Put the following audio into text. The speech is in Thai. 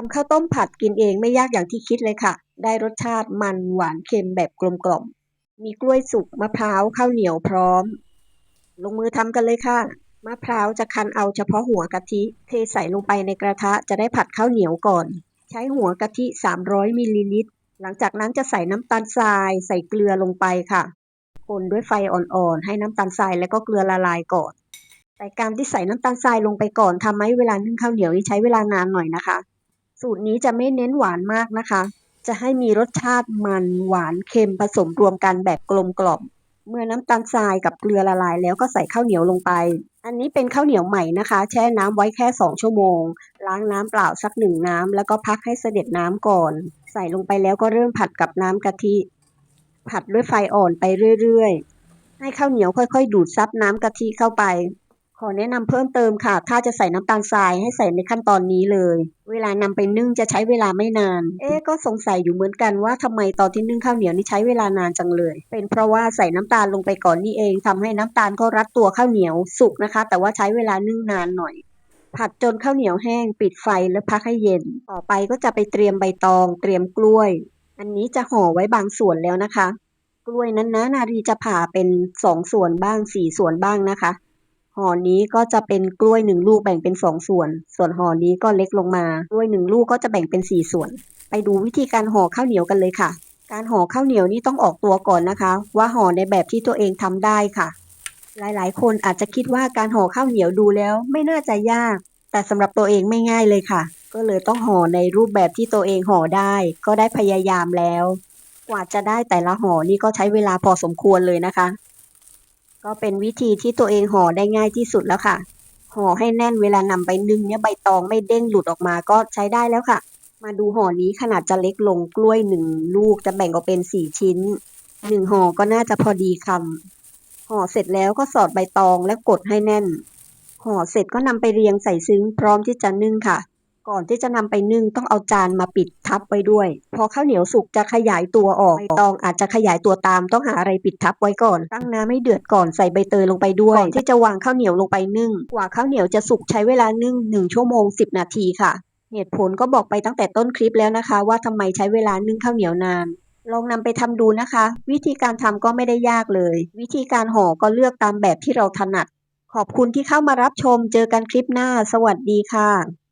ทำข้าวต้มผัดกินเองไม่ยากอย่างที่คิดเลยค่ะ ได้รสชาติมันหวานเค็มแบบกลมกล่อม มีกล้วยสุกมะพร้าวข้าวเหนียวพร้อม ลงมือทำกันเลยค่ะ มะพร้าวจะคั้นเอาเฉพาะหัวกะทิ เทใส่ลงไปในกระทะจะได้ผัดข้าวเหนียวก่อน ใช้หัวกะทิ 300มิลลิลิตร หลังจากนั้นจะใส่น้ำตาลทราย ใส่เกลือลงไปค่ะ คนด้วยไฟอ่อนๆ ให้น้ำตาลทรายและก็เกลือละลายก่อนแต่การที่ใส่น้ำตาลทรายลงไปก่อนทำให้เวลานึ่งข้าวเหนียวนี่ใช้เวลานานหน่อยนะคะ สูตรนี้จะไม่เน้นหวานมากนะคะ จะให้มีรสชาติมันหวานเค็มผสมรวมกันแบบกลมกล่อม เมื่อน้ำตาลทรายกับเกลือละลายแล้วก็ใส่ข้าวเหนียวลงไป อันนี้เป็นข้าวเหนียวใหม่นะคะ แช่น้ำไว้แค่ 2 ชั่วโมง ล้างน้ำเปล่าสักหนึ่งน้ำแล้วก็พักให้เสด็จน้ำก่อน ใส่ลงไปแล้วก็เริ่มผัดกับน้ำกะทิ ผัดด้วยไฟอ่อนไปเรื่อยๆ ให้ข้าวเหนียวค่อยๆ ดูดซับน้ำกะทิเข้าไป ขอแนะนำเพิ่มเติมค่ะ ถ้าจะใส่น้ำตาลทรายให้ใส่ในขั้นตอนนี้เลย เวลานำไปนึ่งจะใช้เวลาไม่นาน เอ๊ก็สงสัยอยู่เหมือนกันว่าทำไมตอนที่นึ่งข้าวเหนียวนี่ใช้เวลานานจังเลย เป็นเพราะว่าใส่น้ำตาลลงไปก่อนนี่เองทำให้น้ำตาลก็รัดตัวข้าวเหนียวสุกนะคะ แต่ว่าใช้เวลานึ่งนานหน่อย ผัดจนข้าวเหนียวแห้ง ปิดไฟแล้วพักให้เย็น ต่อไปก็จะไปเตรียมใบตอง เตรียมกล้วย อันนี้จะห่อไว้บางส่วนแล้วนะคะ กล้วยนั้นนะนารีจะผ่าเป็นสองส่วนบ้างสี่ส่วนบ้างนะคะ ห่อนี้ก็จะเป็นกล้วยหนึ่งลูกแบ่งเป็นสองส่วน ส่วนห่อนี้ก็เล็กลงมา กล้วยหนึ่งลูกก็จะแบ่งเป็นสี่ส่วน ไปดูวิธีการห่อข้าวเหนียวกันเลยค่ะ การห่อข้าวเหนียวนี่ต้องออกตัวก่อนนะคะ ว่าห่อในแบบที่ตัวเองทำได้ค่ะ หลายๆ คนอาจจะคิดว่าการห่อข้าวเหนียวดูแล้ว ไม่น่าจะยาก แต่สำหรับตัวเองไม่ง่ายเลยค่ะ ก็เลยต้องห่อในรูปแบบที่ตัวเองห่อได้ ก็ได้พยายามแล้ว กว่าจะได้แต่ละห่อนี่ก็ใช้เวลาพอสมควรเลยนะคะ ก็เป็นวิธีที่ตัวเองห่อได้ง่ายที่สุดแล้วค่ะ ห่อให้แน่นเวลานำไปนึ่งเนี่ยใบตองไม่เด้งหลุดออกมาก็ใช้ได้แล้วค่ะ มาดูห่อนี้ขนาดจะเล็กลงกล้วยหนึ่งลูกจะแบ่งออกเป็นสี่ชิ้นหนึ่งห่อก็น่าจะพอดีคำห่อเสร็จแล้วก็สอดใบตองและกดให้แน่น ห่อเสร็จก็นำไปเรียงใส่ซึ้งพร้อมที่จะนึ่งค่ะ ก่อนที่จะนำไปนึ่งต้องเอาจานมาปิดทับไว้ด้วย พอข้าวเหนียวสุกจะขยายตัวออกใบตองอาจจะขยายตัวตามต้องหาอะไรปิดทับไว้ก่อนตั้งน้ำให้เดือดก่อนใส่ใบเตยลงไปด้วยก่อนที่จะวางข้าวเหนียวลงไปนึ่ง กว่าข้าวเหนียวจะสุกใช้เวลานึ่ง1ชั่วโมง 10 นาทีค่ะ เหตุผลก็บอกไปตั้งแต่ต้นคลิปแล้วนะคะ ว่าทำไมใช้เวลานึ่งข้าวเหนียวนานลองนำไปทำดูนะคะ วิธีการทำก็ไม่ได้ยากเลย วิธีการห่อก็เลือกตามแบบที่เราถนัด ขอบคุณที่เข้ามารับชม เจอกันคลิปหน้า สวัสดีค่ะ